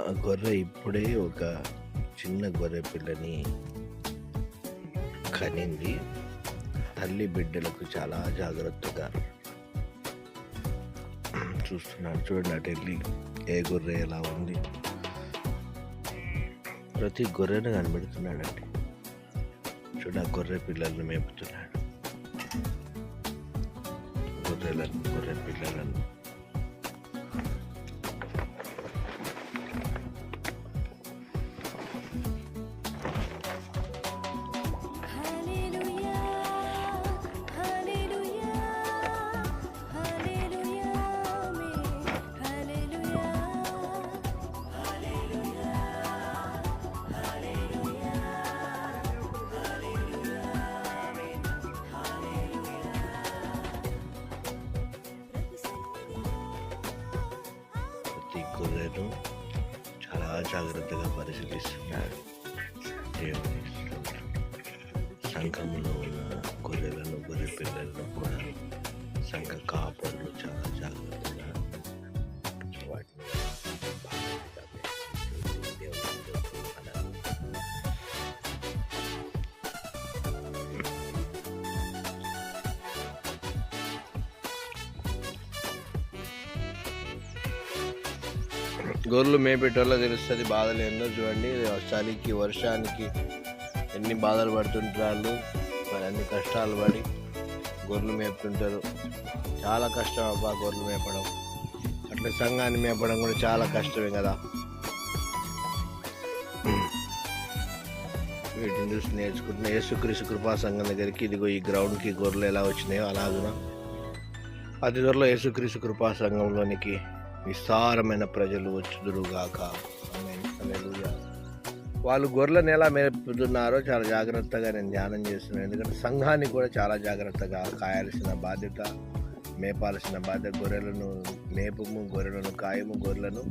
ఆ గొర్రె ఇప్పుడే ఒక చిన్న గొర్రె పిల్లని కనింది. తల్లి బిడ్డలకు చాలా జాగ్రత్తగా చూస్తున్నాడు. చూడండి అటు వెళ్ళి ఏ గొర్రె ఎలా ఉంది. ప్రతి గొర్రెను కనిపెడుతున్నాడండి. చూడ గొర్రె పిల్లలను మేపుతున్నాడు. గొర్రెలను గొర్రె పిల్లలను. ప్రతి చాలా జాగ్రత్తగా పరిశీలిస్తున్నాడు దేవుని సంఘంలో ఉన్న గొర్రెలను గొర్రె పిల్లలను కూడా సంఘ కాపర్లు చాలా జాగ్రత్తగా గొర్రెలు మేపేటోళ్ళ తెలుస్తుంది బాధలు ఏందో చూడండి. చలికి వర్షానికి ఎన్ని బాధలు పడుతుంటారు మరి అన్ని కష్టాలు పడి గొర్రెలు మేపుతుంటారు. చాలా కష్టం అబ్బా గొర్రెలు మేపడం. అట్లా సంఘాన్ని మేపడం కూడా చాలా కష్టమే కదా. వీటిని చూసి నేర్చుకుంటున్న యేసుక్రీసు కృపా సంఘం దగ్గరికి ఇదిగో ఈ గ్రౌండ్కి గొర్రెలు ఎలా వచ్చినాయో అలాగున అతి త్వరలో యేసుక్రీసు కృపా సంఘంలోనికి విస్తారమైన ప్రజలు వచ్చుదురుగాక వాళ్ళు గొర్రెలను ఎలా మేపుతున్నారో చాలా జాగ్రత్తగా నేను ధ్యానం చేస్తున్నాను. ఎందుకంటే సంఘాన్ని కూడా చాలా జాగ్రత్తగా కాయాల్సిన బాధ్యత మేపాల్సిన బాధ్యత గొర్రెలను మేపుము గొర్రెలను కాయము గొర్రెలను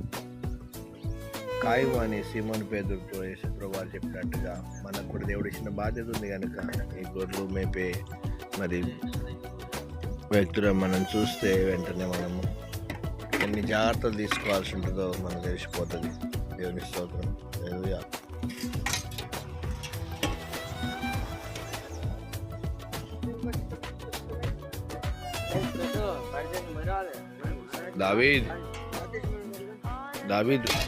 కాయము అని సీమోని పేదలతో యేసుప్రభు చెప్పినట్టుగా మనకు కూడా దేవుడు ఇచ్చిన బాధ్యత ఉంది కనుక ఈ గొర్రెలు మేపే మరి వ్యక్తులు మనం చూస్తే వెంటనే మనము ఎన్ని జాగ్రత్తలు తీసుకోవాల్సి ఉంటుందో మనకు తెలిసిపోతుంది దేవుని స్తోత్రం. హల్లెలూయా. దావీద్. దావీద్.